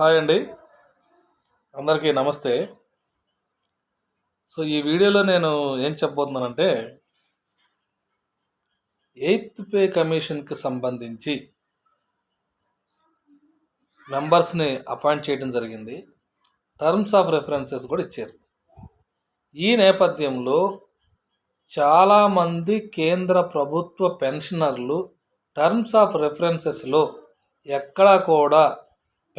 Hi అండి. అందరికీ నమస్తే. సో ఈ వీడియోలో నేను ఏం చెప్పబోతున్నానంటే ఎయిత్ పే కమిషన్కి సంబంధించి మెంబర్స్ని అపాయింట్ చేయడం జరిగింది. టర్మ్స్ ఆఫ్ రెఫరెన్సెస్ కూడా ఇచ్చారు. ఈ నేపథ్యంలో చాలామంది కేంద్ర ప్రభుత్వ పెన్షనర్లు టర్మ్స్ ఆఫ్ రెఫరెన్సెస్లో ఎక్కడా కూడా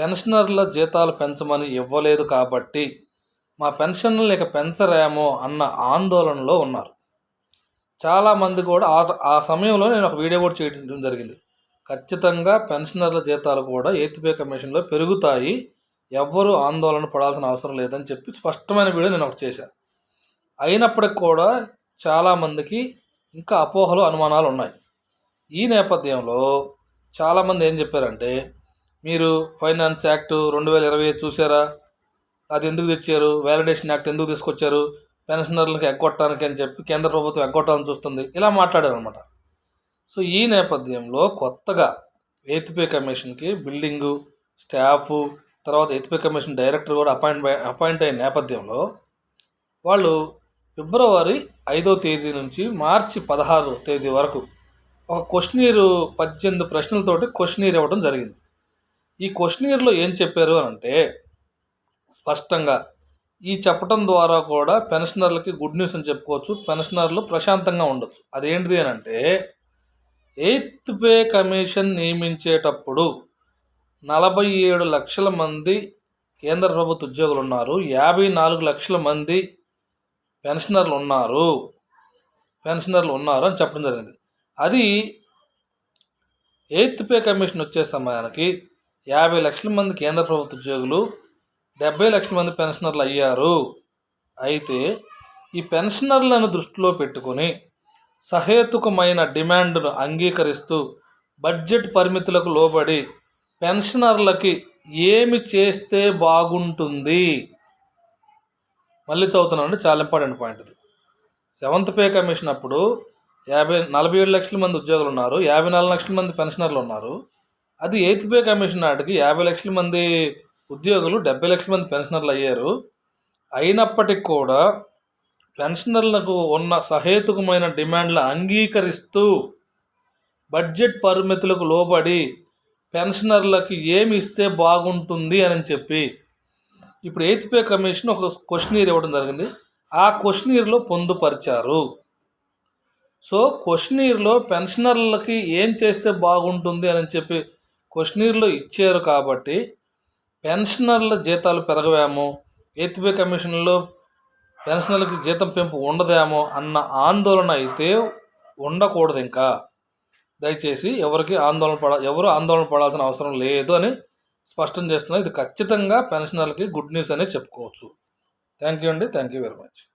పెన్షనర్ల జీతాలు పెంచమని ఇవ్వలేదు కాబట్టి మా పెన్షన్లు ఇక పెంచరేమో అన్న ఆందోళనలో ఉన్నారు. చాలామంది కూడా ఆ ఆ సమయంలో నేను ఒక వీడియో కూడా చేయడం జరిగింది. ఖచ్చితంగా పెన్షనర్ల జీతాలు కూడా ఏతిపే కమిషన్లో పెరుగుతాయి. ఎవ్వరూ ఆందోళన పడాల్సిన అవసరం లేదని చెప్పి స్పష్టమైన వీడియో నేను ఒకటి చేశాను అయినప్పటికి కూడా చాలామందికి ఇంకా అపోహలు అనుమానాలు ఉన్నాయి. ఈ నేపథ్యంలో చాలామంది ఏం చెప్పారంటే మీరు ఫైనాన్స్ యాక్ట్ రెండు వేల ఇరవై చూసారా? అది ఎందుకు తెచ్చారు? వ్యాలిడేషన్ యాక్ట్ ఎందుకు తీసుకొచ్చారు? పెన్షనర్లకు ఎగ్గొట్టడానికి అని చెప్పి కేంద్ర ప్రభుత్వం ఎగ్గొట్టాలని చూస్తుంది. ఇలా మాట్లాడారు అనమాట సో ఈ నేపథ్యంలో కొత్తగా ఎయిత్ పే కమిషన్కి బిల్డింగు స్టాఫ్ తర్వాత ఎయిత్ పే కమిషన్ డైరెక్టర్ కూడా అపాయింట్ అపాయింట్ అయిన నేపథ్యంలో వాళ్ళు ఫిబ్రవరి ఐదో తేదీ నుంచి మార్చి పదహారు తేదీ వరకు ఒక క్వశ్చనీరు పద్దెనిమిది ప్రశ్నలతోటి క్వశ్చనీర్ ఇవ్వడం జరిగింది. ఈ క్వశ్చనీర్లో ఏం చెప్పారు అని అంటే స్పష్టంగా ఈ చెప్పటం ద్వారా కూడా పెన్షనర్లకి గుడ్ న్యూస్ అని చెప్పుకోవచ్చు. పెన్షనర్లు ప్రశాంతంగా ఉండొచ్చు. అదేంటిది అని అంటే ఎయిత్ పే కమిషన్ నియమించేటప్పుడు నలభై ఏడు లక్షల మంది కేంద్ర ప్రభుత్వ ఉద్యోగులు ఉన్నారు. యాభై నాలుగు లక్షల మంది పెన్షనర్లు ఉన్నారు. పెన్షనర్లు ఉన్నారు అని చెప్పడం జరిగింది. అది ఎయిత్ పే కమిషన్ వచ్చే సమయానికి యాభై లక్షల మంది కేంద్ర ప్రభుత్వ ఉద్యోగులు డెబ్బై లక్షల మంది పెన్షనర్లు అయ్యారు. అయితే ఈ పెన్షనర్లను దృష్టిలో పెట్టుకొని సహేతుకమైన డిమాండ్ను అంగీకరిస్తూ బడ్జెట్ పరిమితులకు లోబడి పెన్షనర్లకి ఏమి చేస్తే బాగుంటుంది? మళ్ళీ చదువుతున్నామండి చాలా ఇంపార్టెంట్ పాయింట్ ఇది. సెవెంత్ పే కమిషన్ అప్పుడు యాభై నలభై ఏడు లక్షల మంది ఉద్యోగులు ఉన్నారు. యాభై నాలుగు లక్షల మంది పెన్షనర్లు ఉన్నారు. అది ఎయిత్ పే కమిషన్ నాటికి యాభై లక్షల మంది ఉద్యోగులు డెబ్బై లక్షల మంది పెన్షనర్లు అయ్యారు. అయినప్పటికీ కూడా పెన్షనర్లకు ఉన్న సహేతుకమైన డిమాండ్లు అంగీకరిస్తూ బడ్జెట్ పరిమితులకు లోబడి పెన్షనర్లకి ఏమి ఇస్తే బాగుంటుంది అని చెప్పి ఇప్పుడు ఎయిత్ పే కమిషన్ ఒక క్వశ్చనీర్ ఇవ్వడం జరిగింది. ఆ క్వశ్చనీర్లో పొందుపరిచారు. సో క్వశ్చనీర్లో పెన్షనర్లకి ఏం చేస్తే బాగుంటుంది అని చెప్పి క్వశ్చనీర్లో ఇచ్చారు కాబట్టి పెన్షనర్ల జీతాలు పెరగవేమో ఎయిత్ కమిషన్లో పెన్షనర్లకి జీతం పెంపు ఉండదేమో అన్న ఆందోళన అయితే ఉండకూడదు ఇంకా. దయచేసి ఎవరికి ఆందోళన పడ ఎవరు ఆందోళన పడాల్సిన అవసరం లేదు అని స్పష్టం చేస్తున్నారు ఇది ఖచ్చితంగా పెన్షనర్లకి గుడ్ న్యూస్ అనే చెప్పుకోవచ్చు. థ్యాంక్ యూ అండి. Thank you very much.